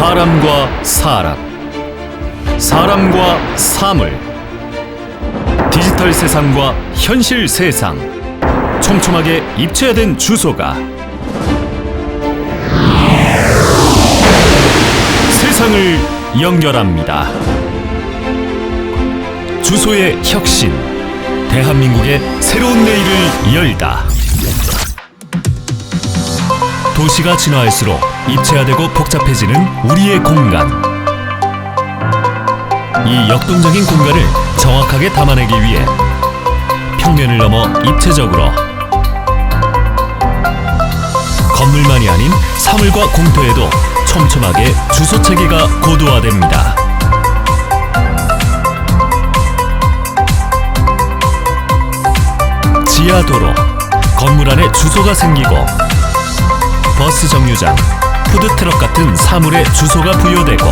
사람과 사람, 사람과 사물, 디지털 세상과 현실 세상, 촘촘하게 입체화된 주소가 세상을 연결합니다. 주소의 혁신, 대한민국의 새로운 내일을 열다. 도시가 진화할수록 입체화되고 복잡해지는 우리의 공간. 이 역동적인 공간을 정확하게 담아내기 위해 평면을 넘어 입체적으로 건물만이 아닌 사물과 공터에도 촘촘하게 주소 체계가 고도화됩니다. 지하도로, 건물 안에 주소가 생기고 버스 정류장, 푸드트럭 같은 사물의 주소가 부여되고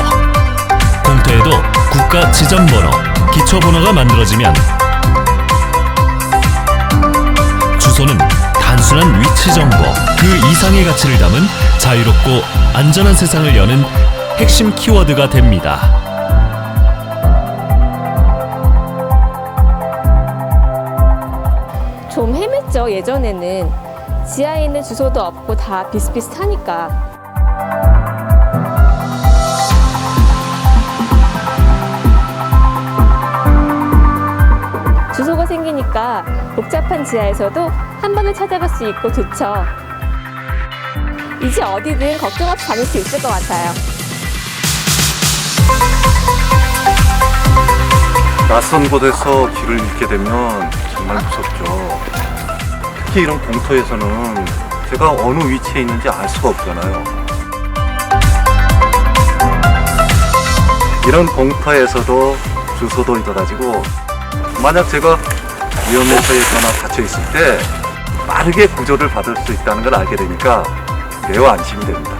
공터에도 국가 지점번호, 기초번호가 만들어지면 주소는 단순한 위치 정보 그 이상의 가치를 담은 자유롭고 안전한 세상을 여는 핵심 키워드가 됩니다. 좀 헤맸죠 예전에는 지하에 있는 주소도 없고 다 비슷비슷하니까. 주소가 생기니까 복잡한 지하에서도 한 번에 찾아갈 수 있고 좋죠. 이제 어디든 걱정 없이 다닐 수 있을 것 같아요. 낯선 곳에서 길을 잃게 되면 정말 무섭죠. 특히 이런 공터에서는 제가 어느 위치에 있는지 알 수가 없잖아요. 이런 공터에서도 주소도 잊어가지고 만약 제가 위험에 처했거나 갇혀 있을 때 빠르게 구조를 받을 수 있다는 걸 알게 되니까 매우 안심이 됩니다.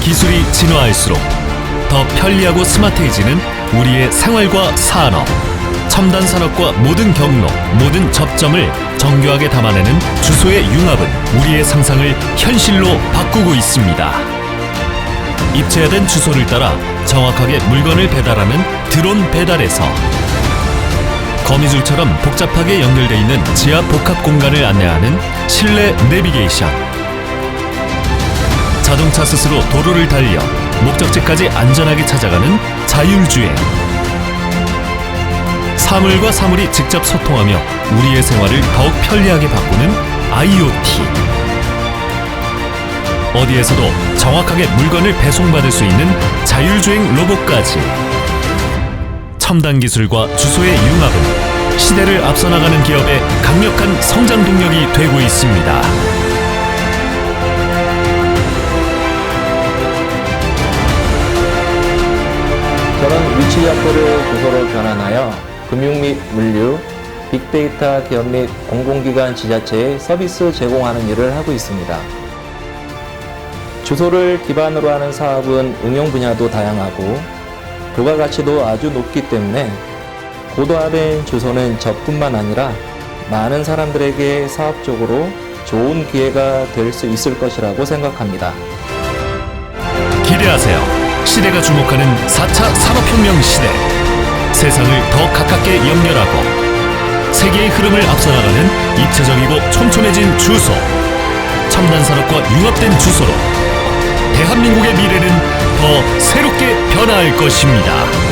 기술이 진화할수록 더 편리하고 스마트해지는 우리의 생활과 산업, 첨단 산업과 모든 경로, 모든 접점을 정교하게 담아내는 주소의 융합은 우리의 상상을 현실로 바꾸고 있습니다. 입체화된 주소를 따라 정확하게 물건을 배달하는 드론 배달에서 거미줄처럼 복잡하게 연결되어 있는 지하 복합 공간을 안내하는 실내 내비게이션 자동차 스스로 도로를 달려 목적지까지 안전하게 찾아가는 자율주행. 사물과 사물이 직접 소통하며 우리의 생활을 더욱 편리하게 바꾸는 IoT. 어디에서도 정확하게 물건을 배송받을 수 있는 자율주행 로봇까지. 첨단 기술과 주소의 융합은 시대를 앞서 나가는 기업의 강력한 성장 동력이 되고 있습니다. 저는 위치 정보를 주소로 변환하여 금융 및 물류, 빅데이터 기업 및 공공기관 지자체에 서비스 제공하는 일을 하고 있습니다. 주소를 기반으로 하는 사업은 응용 분야도 다양하고 부가가치도 아주 높기 때문에 고도화된 주소는 저뿐만 아니라 많은 사람들에게 사업적으로 좋은 기회가 될 수 있을 것이라고 생각합니다. 기대하세요. 시대가 주목하는 4차 산업혁명 시대. 세상을 더 가깝게 연결하고 세계의 흐름을 앞서 나가는 입체적이고 촘촘해진 주소. 첨단 산업과 융합된 주소로 대한민국의 미래는 더 새롭게 변화할 것입니다.